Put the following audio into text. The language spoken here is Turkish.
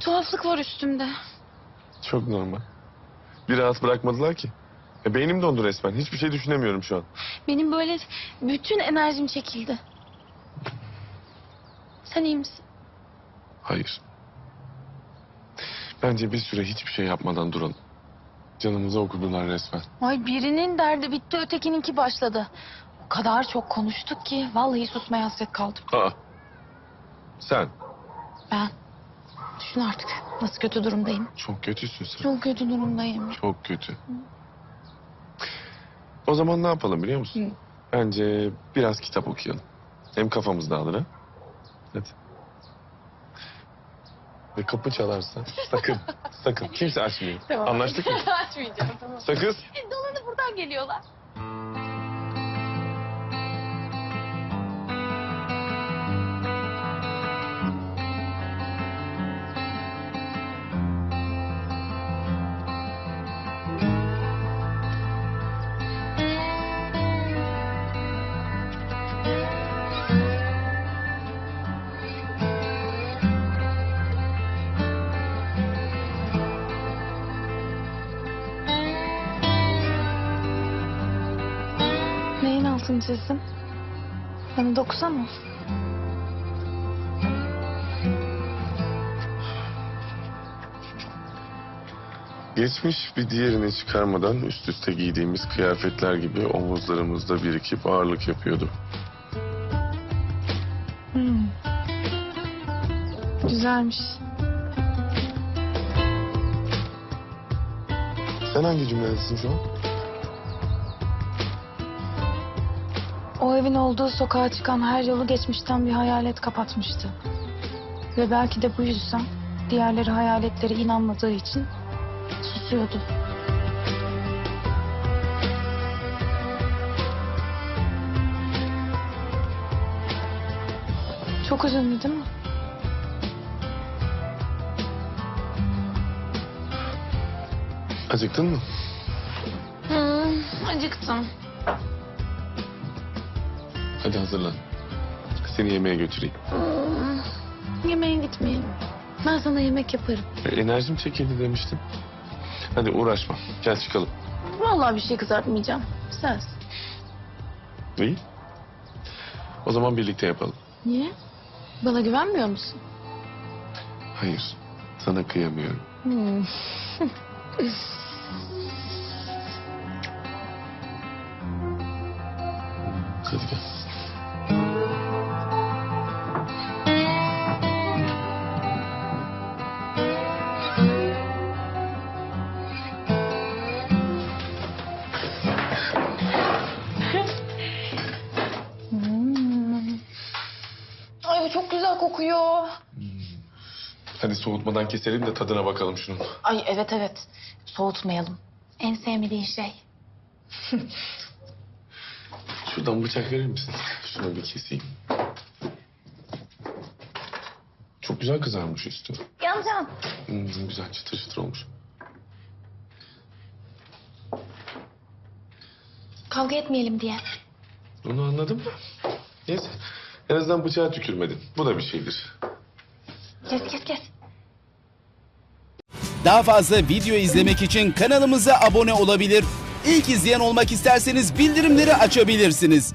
tuhaflık var üstümde. Çok normal. Bir rahat bırakmadılar ki. E, beynim dondu resmen. Hiçbir şey düşünemiyorum şu an. Benim böyle bütün enerjim çekildi. Sen iyi misin? Hayır. Bence bir süre hiçbir şey yapmadan duralım. Canımıza okudular resmen. Ay birinin derdi bitti ötekininki başladı. O kadar çok konuştuk ki vallahi susmaya hasret kaldım. Aa. Sen. Ben. Düşün artık nasıl kötü durumdayım. Çok kötüsün sen. Çok kötü durumdayım. Çok kötü. O zaman ne yapalım biliyor musun? Hı. Bence biraz kitap okuyalım. Hem kafamız dağılır ha. Hadi. Ve kapı çalarsa sakın, sakın kimse açmayın. Anlaştık mı? Açmayacağım tamam. Sakız. E, Dolanı buradan geliyorlar. Neyin altını çizdim? Bana dokusana. Geçmiş bir diğerini çıkarmadan üst üste giydiğimiz kıyafetler gibi omuzlarımızda birikip ağırlık yapıyordu. Hmm. Güzelmiş. Sen hangi cümledesin şu an? O evin olduğu sokağa çıkan her yolu geçmişten bir hayalet kapatmıştı. Ve belki de bu yüzden diğerleri hayaletlere inanmadığı için susuyordu. Çok üzüldü değil mi? Acıktın mı? Hmm, acıktım. Hadi hazırlan. Seni yemeğe götüreyim. Hmm, yemeğe gitmeyelim. Ben sana yemek yaparım. E, enerjim çekildi demiştim. Hadi uğraşma. Gel çıkalım. Vallahi bir şey kızartmayacağım. Söz. İyi. O zaman birlikte yapalım. Niye? Bana güvenmiyor musun? Hayır. Sana kıyamıyorum. Hmm. Ay bu çok güzel kokuyor. Hadi soğutmadan keselim de tadına bakalım şunun. Ay evet evet. Soğutmayalım. En sevmediğin şey. Şuradan bıçak verir misin? Şunu bir keseyim. Çok güzel kızarmış üstü. Yancan. Hmm, güzel çıtır çıtır olmuş. Kavga etmeyelim diye. Onu anladım da. Neyse. En azından bıçağa tükürmedin. Bu da bir şeydir. Kes kes kes. Daha fazla video izlemek için kanalımıza abone olabilir. İlk izleyen olmak isterseniz bildirimleri açabilirsiniz.